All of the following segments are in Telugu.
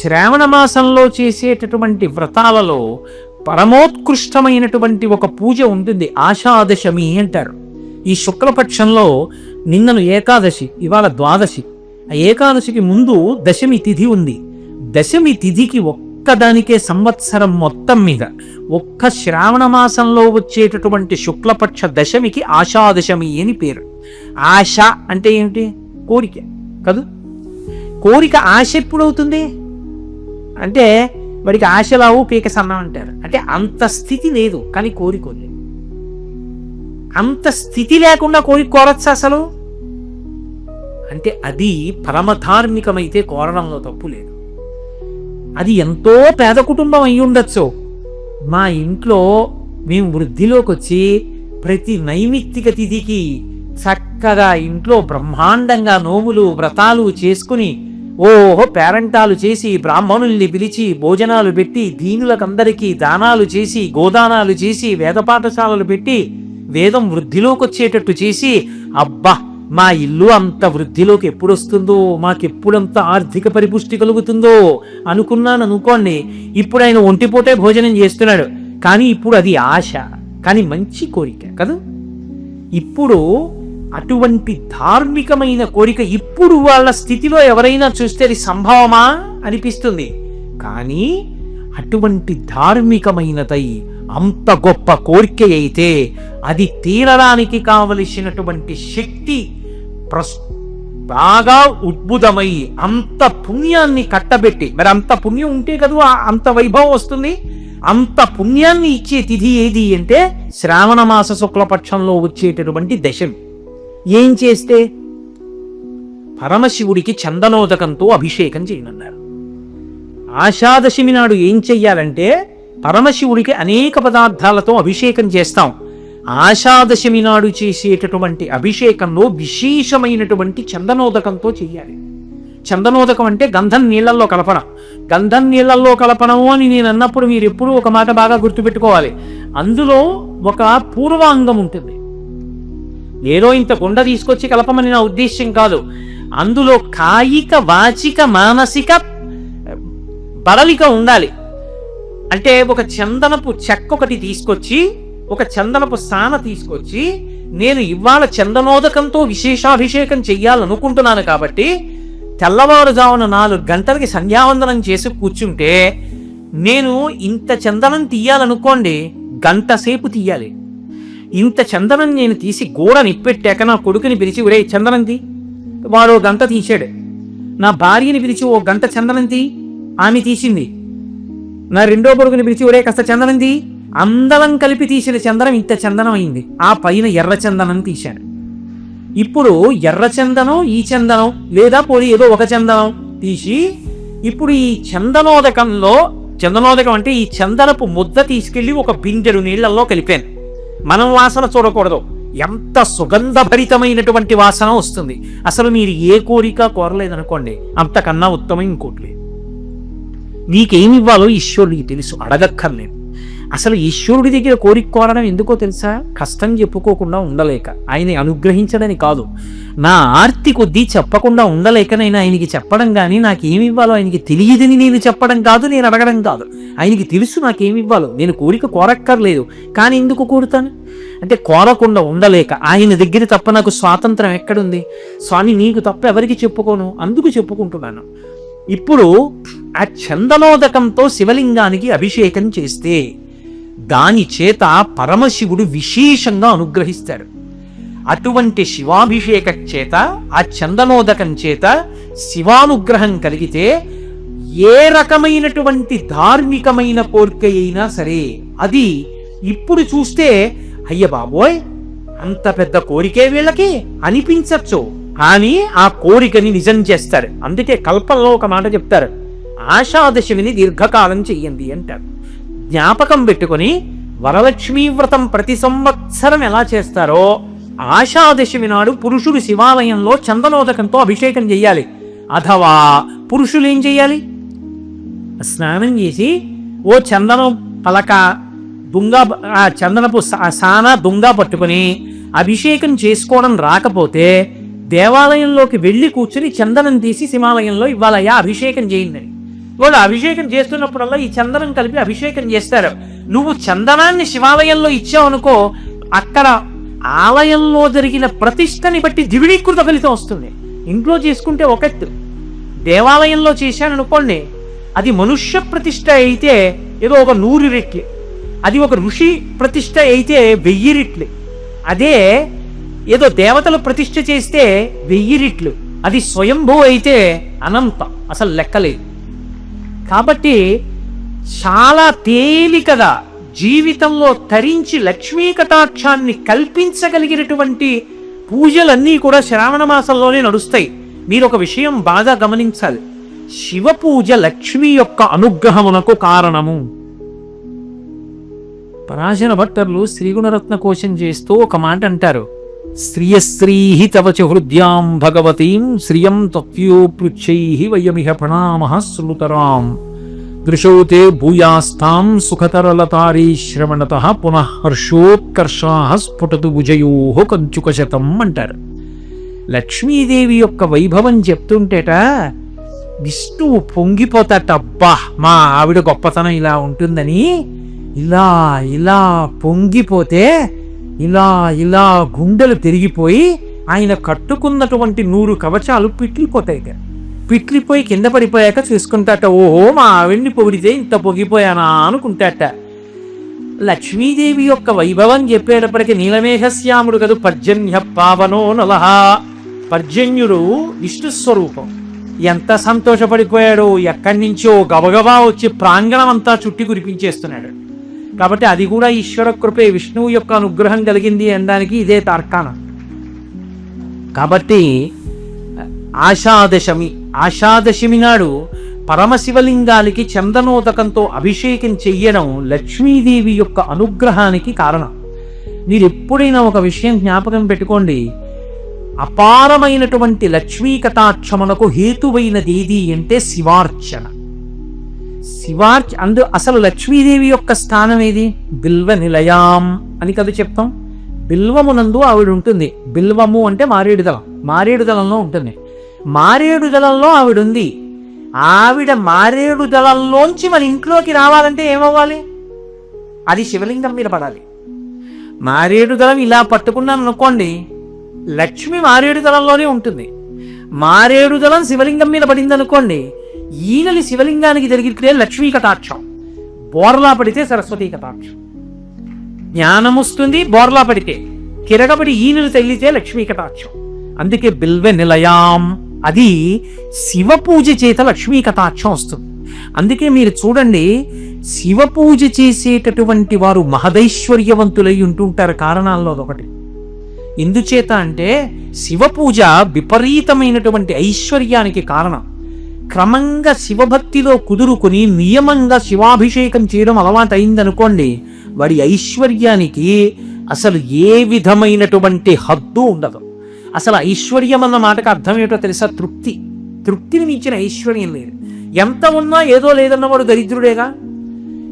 శ్రావణ మాసంలో చేసేటటువంటి వ్రతాలలో పరమోత్కృష్టమైనటువంటి ఒక పూజ ఉంటుంది. ఆషాదశమి అంటారు. ఈ శుక్లపక్షంలో నిన్నను ఏకాదశి ఇవాళ ద్వాదశి. ఆ ఏకాదశికి ముందు దశమి తిథి ఉంది. దశమి తిథికి ఒక్కదానికే సంవత్సరం మొత్తం మీద. ఒక్క శ్రావణ మాసంలో వచ్చేటటువంటి శుక్లపక్ష దశమికి ఆషాదశమి అని పేరు. ఆశ అంటే ఏమిటి కోరిక. కదూ? కోరిక ఆశ ఎప్పుడవుతుంది? అంటే వాడికి ఆశలావు పీక సన్నం అంటారు. అంటే అంత స్థితి లేదు కానీ కోరిక ఉంది అంత స్థితి లేకుండా కోరిక కోరచ్చు అసలు? అంటే అది పరమధార్మికమైతే కోరడంలో తప్పు లేదు. అది ఎంతో పేద కుటుంబం అయి ఉండొచ్చు. మా ఇంట్లో మేము వృద్ధిలోకి వచ్చి ప్రతి నైమిత్తిక తిథికి చక్కగా ఇంట్లో బ్రహ్మాండంగా నోములు వ్రతాలు చేసుకుని ఓహో పేరంటాలు చేసి బ్రాహ్మణుల్ని పిలిచి భోజనాలు పెట్టి దీనులకందరికీ దానాలు చేసి గోదానాలు చేసి వేద పాఠశాలలు పెట్టి వేదం వృద్ధిలోకి వచ్చేటట్టు చేసి అబ్బా మా ఇల్లు అంత వృద్ధిలోకి ఎప్పుడు వస్తుందో మాకెప్పుడంత ఆర్థిక పరిపుష్టి కలుగుతుందో అనుకున్నాను అనుకోండి ఇప్పుడు ఆయన ఒంటిపూటే భోజనం చేస్తున్నాడు. కానీ ఇప్పుడు అది ఆశ కానీ మంచి కోరిక కదా? ఇప్పుడు అటువంటి ధార్మికమైన కోరిక ఇప్పుడు వాళ్ళ స్థితిలో ఎవరైనా చూస్తే అది సంభవమా? అనిపిస్తుంది. కానీ అటువంటి ధార్మికమైనదై అంత గొప్ప కోరిక అయితే అది తీరడానికి కావలసినటువంటి శక్తి ప్రస్ బాగా ఉద్భుతమై అంత పుణ్యాన్ని కట్టబెట్టి మరి అంత పుణ్యం ఉంటే కదా అంత వైభవం వస్తుంది? అంత పుణ్యాన్ని ఇచ్చే తిథి ఏది అంటే శ్రావణ మాస శుక్లపక్షంలో వచ్చేటటువంటి దశమి. ఏం చేస్తే? పరమశివుడికి చందనోదకంతో అభిషేకం చేయనున్నారు. ఆషాదశమి నాడు ఏం చెయ్యాలంటే పరమశివుడికి అనేక పదార్థాలతో అభిషేకం చేస్తాం. ఆషాదశమి నాడు చేసేటటువంటి అభిషేకంలో విశేషమైనటువంటి చందనోదకంతో చెయ్యాలి. చందనోదకం అంటే గంధం నీళ్ళల్లో కలపడం గంధం నీళ్ళల్లో కలపడము అని నేను అన్నప్పుడు మీరు ఎప్పుడూ ఒక మాట బాగా గుర్తుపెట్టుకోవాలి. అందులో ఒక పూర్వాంగం ఉంటుంది. ఏదో ఇంత గుండ తీసుకొచ్చి కలపమని నా ఉద్దేశ్యం కాదు. అందులో కాయిక వాచిక మానసిక బడలిక ఉండాలి. అంటే ఒక చందనపు చెక్క ఒకటి తీసుకొచ్చి ఒక చందనపు సాన తీసుకొచ్చి నేను ఇవాళ చందనోదకంతో విశేషాభిషేకం చెయ్యాలనుకుంటున్నాను కాబట్టి తెల్లవారుజామున నాలుగు గంటలకి సంధ్యావందనం చేసి కూర్చుంటే నేను ఇంత చందనం తీయాలనుకోండి గంట సేపు తీయాలి. ఇంత చందనం నేను తీసి గోడ నిప్పెట్టాక నా కొడుకుని పిలిచి ఒరే చందనంది వాడు ఓ గంట తీశాడు. నా భార్యని పిలిచి ఓ గంట చందనంది ఆమె తీసింది. నా రెండో కొడుకుని పిలిచి ఒరే కాస్త చందనంది అందరం కలిపి తీసిన చందనం ఇంత చందనం అయింది ఆ పైన ఎర్ర చందనం తీశాను ఇప్పుడు ఎర్ర చందనం ఈ చందనం లేదా పోనీ ఏదో ఒక చందనం తీసి ఇప్పుడు ఈ చందనోదకంలో చందనోదకం అంటే ఈ చందనపు ముద్ద తీసుకెళ్ళి ఒక బిందెడు నీళ్ళలో కలిపాను. మనం వాసన చూడకూడదు. ఎంత సుగంధభరితమైనటువంటి వాసన వస్తుంది. అసలు మీరు ఏ కోరిక కోరలేదనుకోండి అంతకన్నా ఉత్తమం ఇంకోటి లేదు. నీకేమివ్వాలో ఈశ్వరుడికి తెలుసు అడగక్కర్లేదు. అసలు ఈశ్వరుడి దగ్గర కోరిక కోరడం ఎందుకో తెలుసా? కష్టం చెప్పుకోకుండా ఉండలేక. ఆయన అనుగ్రహించడని కాదు. నా ఆర్తి కొద్దీ చెప్పకుండా ఉండలేక నేను ఆయనకి చెప్పడం కానీ నాకు ఏమి ఇవ్వాలో ఆయనకి తెలియదని నేను చెప్పడం కాదు నేను అడగడం కాదు. ఆయనకి తెలుసు నాకేమి ఇవ్వాలో నేను కోరిక కోరక్కర్లేదు. కానీ ఎందుకు కోరుతాను? అంటే కోరకుండా ఉండలేక. ఆయన దగ్గర తప్ప నాకు స్వాతంత్రం ఎక్కడుంది? స్వామి నీకు తప్ప ఎవరికి చెప్పుకోను? అందుకు చెప్పుకుంటున్నాను. ఇప్పుడు ఆ చందనోదకంతో శివలింగానికి అభిషేకం చేస్తే దాని చేత పరమశివుడు విశేషంగా అనుగ్రహిస్తాడు అటువంటి శివాభిషేక చేత ఆ చందనోదకం చేత శివానుగ్రహం కలిగితే ఏ రకమైనటువంటి ధార్మికమైన కోరిక అయినా సరే అది ఇప్పుడు చూస్తే అయ్య బాబోయ్ అంత పెద్ద కోరికే వీళ్ళకి అనిపించచ్చు. కానీ ఆ కోరికని నిజం చేస్తారు. అందుకే కల్పనలో ఒక మాట చెప్తారు. ఆషాదశమిని దీర్ఘకాలం చెయ్యండి అంటారు. జ్ఞాపకం పెట్టుకొని వరలక్ష్మీ వ్రతం ప్రతి సంవత్సరం ఎలా చేస్తారో ఆషాదశమి నాడు పురుషుడు శివాలయంలో చందనోదకంతో అభిషేకం చెయ్యాలి అథవా పురుషులు ఏం చెయ్యాలి స్నానం చేసి ఓ చందనం పలక దుంగ చందనపు సా- సాన దుంగ పట్టుకొని అభిషేకం చేసుకోవడం రాకపోతే దేవాలయంలోకి వెళ్ళి కూర్చుని చందనం తీసి శివాలయంలో ఇవ్వాలయ్యా అభిషేకం చేయండి వాళ్ళు అభిషేకం చేస్తున్నప్పుడల్లా ఈ చందనం కలిపి అభిషేకం చేస్తారు. నువ్వు చందనాన్ని శివాలయంలో ఇచ్చావనుకో అక్కడ ఆలయంలో జరిగిన ప్రతిష్టని బట్టి దివిడీకృత ఫలితం వస్తుంది. ఇంట్లో చేసుకుంటే ఒకటి దేవాలయంలో చేశాననుకోండి అది మనుష్య ప్రతిష్ట అయితే ఏదో ఒక నూరు రెట్లు. అది ఒక ఋషి ప్రతిష్ట అయితే వెయ్యి రెట్లు. అదే ఏదో దేవతలు ప్రతిష్ట చేస్తే వెయ్యి రెట్లు. అది స్వయంభూ అయితే అనంతం. అసలు లెక్కలేదు. కాబట్టి చాలా తేలికగా జీవితంలో తరించి లక్ష్మీ కటాక్షాన్ని కల్పించగలిగినటువంటి పూజలన్నీ కూడా శ్రావణ మాసంలోనే నడుస్తాయి. మీరు ఒక విషయం బాగా గమనించాలి. శివ పూజ లక్ష్మి యొక్క అనుగ్రహమునకు కారణము. పరాశర భట్టర్లు శ్రీగుణరత్న కోశం చేస్తూ ఒక మాట అంటారు. శ్రియశ్రీ తవ చ హృద్యాం భగవతీం శ్రియం తత్యోపృచ్చై వయమిహ ప్రణామ శ్రుతరాం దృశోతే భూయాస్తాం సుఖతరలతారీ శ్రవణత పునఃహర్షోత్కర్షా స్ఫుటతు భుజయో కంచుకశతం అంటారు లక్ష్మీదేవి యొక్క వైభవం చెప్తుంటేట విష్ణువు పొంగిపోతాటబ్బా మా ఆవిడ గొప్పతనం ఇలా ఉంటుందని ఇలా ఇలా పొంగిపోతే ఇలా ఇలా గుండెలు తిరిగిపోయి ఆయన కట్టుకున్నటువంటి నూరు కవచాలు పిట్లిపోతాయి ఇక. పిట్లిపోయి కింద పడిపోయాక చూసుకుంటాట ఓహో మా ఆవిడ్ని పొగిడితే ఇంత పొగిపోయానా? అనుకుంటాట. లక్ష్మీదేవి యొక్క వైభవం చెప్పేటప్పటికి నీలమేఘశ్యాముడు కదు పర్జన్య పావనో నలహ పర్జన్యుడు విష్ణుస్వరూపం. ఎంత సంతోషపడిపోయాడో ఎక్కడి నుంచో గబగబా వచ్చి ప్రాంగణం అంతా చుట్టి కురిపించేస్తున్నాడు. కాబట్టి అది కూడా ఈశ్వర కృపే విష్ణువు యొక్క అనుగ్రహం కలిగింది అనడానికి ఇదే తార్కాణం. కాబట్టి ఆషాదశమి ఆషాదశమి నాడు పరమశివలింగానికి చందనోదకంతో అభిషేకం చెయ్యడం లక్ష్మీదేవి యొక్క అనుగ్రహానికి కారణం. మీరు ఎప్పుడైనా ఒక విషయం జ్ఞాపకం పెట్టుకోండి. అపారమైనటువంటి లక్ష్మీ కటాక్షమునకు హేతువైనది ఏది అంటే శివార్చన. శివార్చ అందు అసలు లక్ష్మీదేవి యొక్క స్థానం ఏది బిల్వ నిలయాం అని కదా చెప్తాం. బిల్వమునందు ఆవిడ ఉంటుంది బిల్వము అంటే మారేడు దళం మారేడు దళంలో ఉంటుంది. మారేడు దళంలో ఆవిడ ఉంది ఆవిడ మారేడు దళంలోంచి మన ఇంట్లోకి రావాలంటే ఏమవ్వాలి? అది శివలింగం మీద పడాలి. మారేడు దళం ఇలా పట్టుకున్నాను అనుకోండి లక్ష్మి మారేడు దళంలోనే ఉంటుంది. మారేడు దళం శివలింగం మీద పడింది అనుకోండి ఈనలి శివలింగానికి జరిగితే లక్ష్మీ కటాక్షం. బోర్లా పడితే సరస్వతీ కటాక్షం. జ్ఞానం వస్తుంది బోర్లా పడితే కిరగబడి ఈనలు తగిలితే లక్ష్మీ కటాక్షం. అందుకే బిల్వ నిలయాం. అది శివ పూజ చేత లక్ష్మీ కటాక్షం వస్తుంది. అందుకే మీరు చూడండి శివ పూజ చేసేటటువంటి వారు మహదైశ్వర్యవంతులై ఉంటుంటారు కారణాల్లో అదొకటి. ఎందుచేత అంటే శివ పూజ విపరీతమైనటువంటి ఐశ్వర్యానికి కారణం. క్రమంగా శివభక్తిలో కుదురుకుని నియమంగా శివాభిషేకం చేయడం అలవాటైందనుకోండి వాడి ఐశ్వర్యానికి అసలు ఏ విధమైనటువంటి హద్దు ఉండదు. అసలు ఐశ్వర్యం అన్న మాటకు అర్థం ఏమిటో తెలుసా? తృప్తి. తృప్తిని మించిన ఐశ్వర్యం లేదు. ఎంత ఉన్నా ఏదో లేదన్నవాడు దరిద్రుడేగా?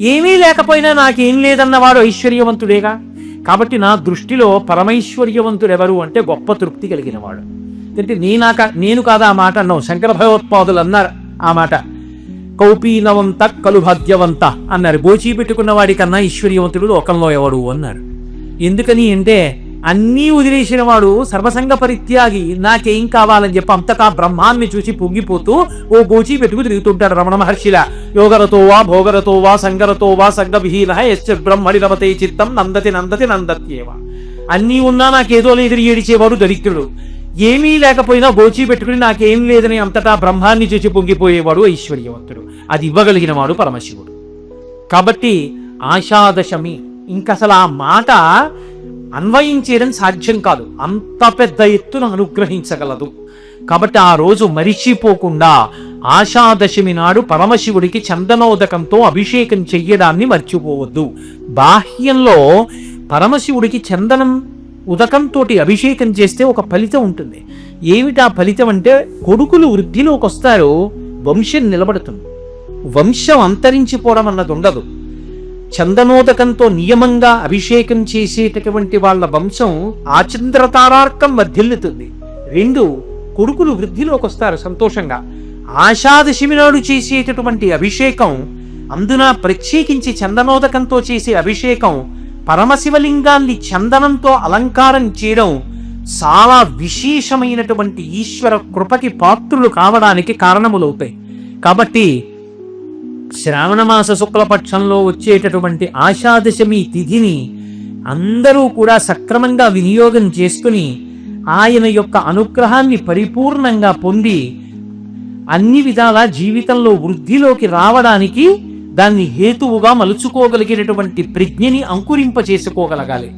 ఏమీ లేకపోయినా నాకేం లేదన్నవాడు ఐశ్వర్యవంతుడేగా? కాబట్టి నా దృష్టిలో పరమైశ్వర్యవంతుడెవరు అంటే గొప్ప తృప్తి కలిగినవాడు. వాడు నీ నాక నేను కాదా ఆ మాట అన్నావు? శంకర భగవత్పాదులు అన్నారు ఆ మాట. కౌపీనవంత కలుభాగ్యవంత అన్నారు. గోచీ పెట్టుకున్న వాడికన్నా ఈశ్వర్యవంతుడు లోకంలో ఎవడు అన్నారు. ఎందుకని అంటే అన్నీ వదిలేసిన వాడు సర్వసంగ పరిత్యాగి నాకేం కావాలని చెప్పి అంతటా బ్రహ్మాన్ని చూసి పొంగిపోతూ ఓ గోచి పెట్టుకు తిరుగుతుంటాడు రమణ మహర్షిల. యోగరతో వా భోగరతో వా సంగరతో వా సంగవిహీన ఎస్ బ్రహ్మడి బ్రహ్మణి రమతే చిత్తం నందతి నందతి నందత్యేవ. అన్నీ ఉన్నా నాకేదో లేదు ఏడిచేవాడు దరిద్రుడు. ఏమీ లేకపోయినా గోచి పెట్టుకుని నాకేం లేదని అంతటా బ్రహ్మాన్ని చూసి పొంగిపోయేవాడు ఐశ్వర్యవంతుడు. అది ఇవ్వగలిగిన వాడు పరమశివుడు. కాబట్టి ఆషాదశమి ఇంకసలు ఆ మాట అన్వయించేయడం సాధ్యం కాదు. అంత పెద్ద ఎత్తున అనుగ్రహించగలదు. కాబట్టి ఆ రోజు మరిచిపోకుండా ఆషాదశమి నాడు పరమశివుడికి చందనోదకంతో అభిషేకం చెయ్యడాన్ని మర్చిపోవద్దు. బాహ్యంలో పరమశివుడికి చందనం ఉదకంతోటి అభిషేకం చేస్తే ఒక ఫలితం ఉంటుంది. ఏమిటా ఫలితం అంటే కొడుకులు వృద్ధిలోకి వస్తారో వంశం నిలబడుతుంది. వంశం అంతరించిపోవడం అన్నది ఉండదు. చందనోదకంతో నియమంగా అభిషేకం చేసేటటువంటి వాళ్ళ వంశం ఆచంద్రతారార్కం వర్ధిల్లుతుంది రెండు కొడుకులు వృద్ధిలోకి వస్తారు సంతోషంగా. ఆషాదశమి నాడు చేసేటటువంటి అభిషేకం అందున ప్రత్యేకించి చందనోదకంతో చేసే అభిషేకం పరమశివలింగాన్ని చందనంతో అలంకారం చేయడం చాలా విశేషమైనటువంటి ఈశ్వర కృపకి పాత్రులు కావడానికి కారణములవుతాయి. కాబట్టి శ్రావణమాస శుక్లపక్షంలో వచ్చేటటువంటి ఆషాదశమి తిథిని అందరూ కూడా సక్రమంగా వినియోగం చేసుకుని ఆయన యొక్క అనుగ్రహాన్ని పరిపూర్ణంగా పొంది అన్ని విధాల జీవితంలో వృద్ధిలోకి రావడానికి దాన్ని హేతువుగా మలుచుకోగలిగినటువంటి ప్రజ్ఞని అంకురింప చేసుకోగలగాలి